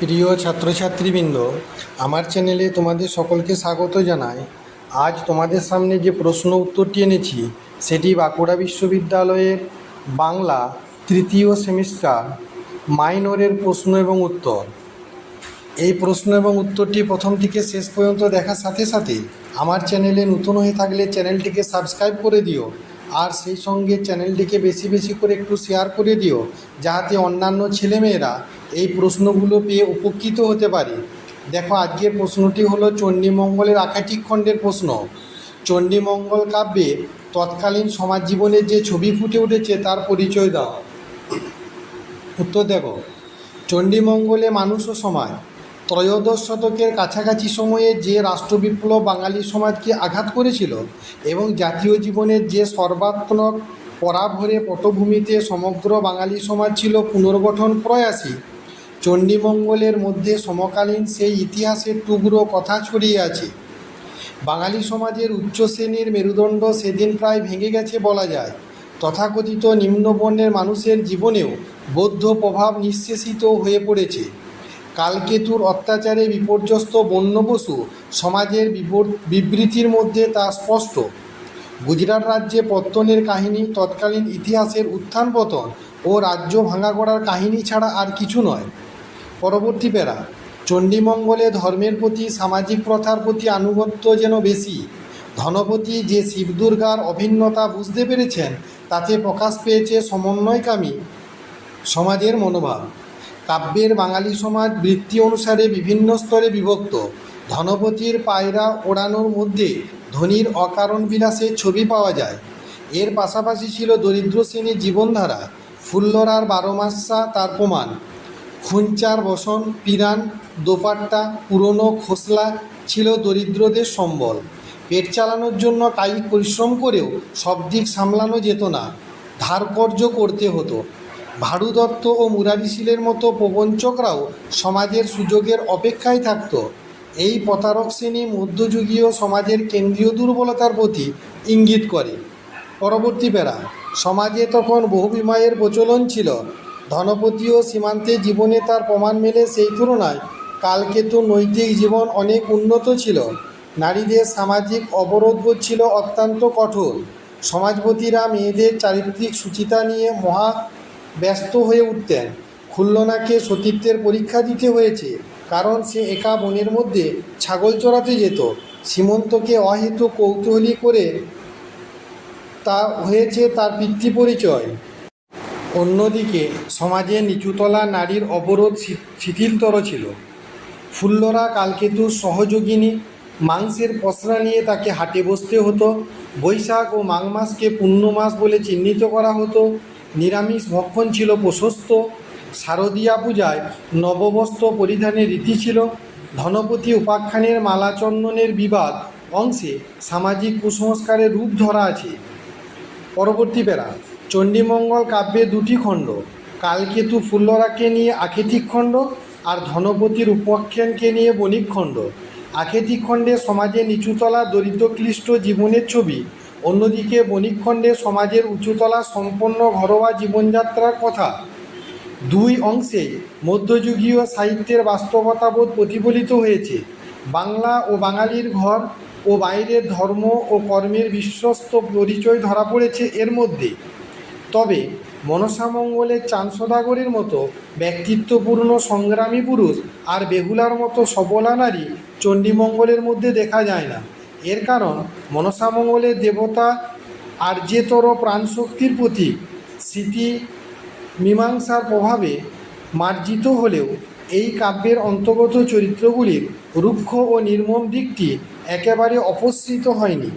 প্রিয় ছাত্রছাত্রীবৃন্দ, আমার চ্যানেলে তোমাদের সকলকে স্বাগত জানাই। আজ তোমাদের সামনে যে প্রশ্ন উত্তরটি এনেছি, সেটি বাঁকুড়া বিশ্ববিদ্যালয়ের বাংলা তৃতীয় সেমিস্টার মাইনরের প্রশ্ন এবং উত্তর। এই প্রশ্ন এবং উত্তরটি প্রথম থেকে শেষ পর্যন্ত দেখার সাথে সাথে আমার চ্যানেলে নতুন হয়ে থাকলে চ্যানেলটিকে সাবস্ক্রাইব করে দিও। আর সেই সঙ্গে চ্যানেলটিকে বেশি বেশি করে একটু শেয়ার করে দিও, যাতে অন্যান্য ছেলেমেয়েরা এই প্রশ্নগুলো পেয়ে উপকৃত হতে পারে। দেখো, আজকের প্রশ্নটি হলো চণ্ডীমঙ্গলের আখাটিক খণ্ডের প্রশ্ন। চণ্ডীমঙ্গল কাব্যে তৎকালীন সমাজ জীবনের যে ছবি ফুটে উঠেছে তার পরিচয় দাও। উত্তর দেখো, চণ্ডীমঙ্গলে মানুষ ও সমাজ ত্রয়োদশ শতকের কাছাকাছি সময়ে যে রাষ্ট্রবিপ্লব বাঙালি সমাজকে আঘাত করেছিল এবং জাতীয় জীবনের যে সর্বাত্মক পরাভরে পটভূমিতে সমগ্র বাঙালি সমাজ ছিল পুনর্গঠন প্রয়াসী, চণ্ডীমঙ্গলের মধ্যে সমকালীন সেই ইতিহাসের টুকরো কথা ছড়িয়ে আছে। বাঙালি সমাজের উচ্চ শ্রেণির মেরুদণ্ড সেদিন প্রায় ভেঙে গেছে বলা যায়। তথাকথিত নিম্নবর্ণের মানুষের জীবনেও বৌদ্ধ প্রভাব নিঃশেষিত হয়ে পড়েছে। কালকেতুর অত্যাচারে বিপর্যস্ত বন্য পশু সমাজের বিবৃতির মধ্যে তা স্পষ্ট। গুজরাট রাজ্যে পত্তনের কাহিনী, তৎকালীন ইতিহাসের উত্থান পতন ও রাজ্য ভাঙা করার কাহিনী ছাড়া আর কিছু নয়। পরবর্তী প্যারা, চণ্ডীমঙ্গলে ধর্মের প্রতি, সামাজিক প্রথার প্রতি আনুগত্য যেন বেশি, ধনপতি যে শিবদুর্গার অভিন্নতা বুঝতে পেরেছেন, তাতে প্রকাশ পেয়েছে সমন্বয়কামী সমাজের মনোভাব। কাব্যের বাঙালি সমাজ বৃত্তি অনুসারে বিভিন্ন স্তরে বিভক্ত। ধনপতির পায়রা ওড়ানোর মধ্যে ধনীর অকারণ বিলাসের ছবি পাওয়া যায়। এর পাশাপাশি ছিল দরিদ্র শ্রেণির জীবনধারা, ফুল্লরার বারো মাসা তার প্রমাণ। খুঞ্চার বসন, পিরান, দোপাট্টা, পুরনো খোসলা ছিল দরিদ্রদের সম্বল। পেট চালানোর জন্য কায়িক পরিশ্রম করেও সব দিক সামলানো যেত না। ধারকর্য করতে হতো। ভাড়ু দত্ত ও মুরারিশিলের মতো প্রবঞ্চকরাও সমাজের সুযোগের অপেক্ষায় থাকত। এই প্রতারক শ্রেণি মধ্যযুগীয় সমাজের কেন্দ্রীয় দুর্বলতার প্রতি ইঙ্গিত করে। পরবর্তী বেড়া সমাজে তখন বহু বিবাহের প্রচলন ছিল। ধনপতি ও সীমান্তে জীবনে তার প্রমাণ মেলে সেই তুলনায় কালকেতু নৈতিক জীবন অনেক উন্নত ছিল। নারীদের সামাজিক অবরোধবোধ ছিল অত্যন্ত কঠোর। সমাজপতিরা মেয়েদের চারিত্রিক সুচিতা নিয়ে মহা ব্যস্ত হয়ে উঠতেন। খুল্লনাকে সতীত্বের পরীক্ষা দিতে হয়েছে, কারণ সে একা বনের মধ্যে ছাগল চড়াতে যেত। সীমন্তকে অহেতু কৌতূহলী করে তা হয়েছে তার পিতৃ পরিচয় অন্যদিকে, সমাজে নিচুতলা নারীর অবরোধ শিথিলতর ছিল। ফুল্লরা কালকেতুর সহযোগিনী মাংসের পসরা নিয়ে তাকে হাটে বসতে হতো। বৈশাখ ও মাঘ মাসকে পুণ্য মাস বলে চিহ্নিত করা হতো। নিরামিষ ভক্ষণ ছিল প্রশস্ত, শারদীয়া পূজায় নববস্ত্র পরিধানের রীতি ছিল, ধনপতি উপাখ্যানের মালা চন্দনের বিবাদ অংশে সামাজিক কুসংস্কারের রূপ ধরা আছে। পরবর্তী প্যারা চণ্ডীমঙ্গল কাব্যে দুটি খণ্ড, কালকেতু ফুল্লরাকে নিয়ে আখেতিক খণ্ড আর ধনপতির উপাখ্যানকে নিয়ে বণিক খণ্ড। আখেতিক খণ্ডে সমাজে নিচুতলা দরিদ্রক্লিষ্ট জীবনের ছবি অন্যদিকে বণিকখণ্ডে সমাজের উঁচুতলা সম্পন্ন ঘরোয়া জীবনযাত্রার কথা। দুই অংশে মধ্যযুগীয় সাহিত্যের বাস্তবতাবোধ প্রতিফলিত হয়েছে। বাংলা ও বাঙালির ঘর ও বাইরের ধর্ম ও কর্মের বিশ্বস্ত পরিচয় ধরা পড়েছে এর মধ্যে। তবে মনসামঙ্গলের চাঁদ সদাগরের মতো ব্যক্তিত্বপূর্ণ সংগ্রামী পুরুষ আর বেহুলার মতো সবলা নারী চণ্ডীমঙ্গলের মধ্যে দেখা যায় না। এর কারণ মনসামঙ্গলের দেবতা আর্যেতর প্রাণশক্তির প্রতি স্মৃতি মীমাংসার প্রভাবে মার্জিত হলেও এই কাব্যের অন্তর্গত চরিত্রগুলির রুক্ষ ও নির্মম দিকটি একেবারে অপসৃত হয়নি।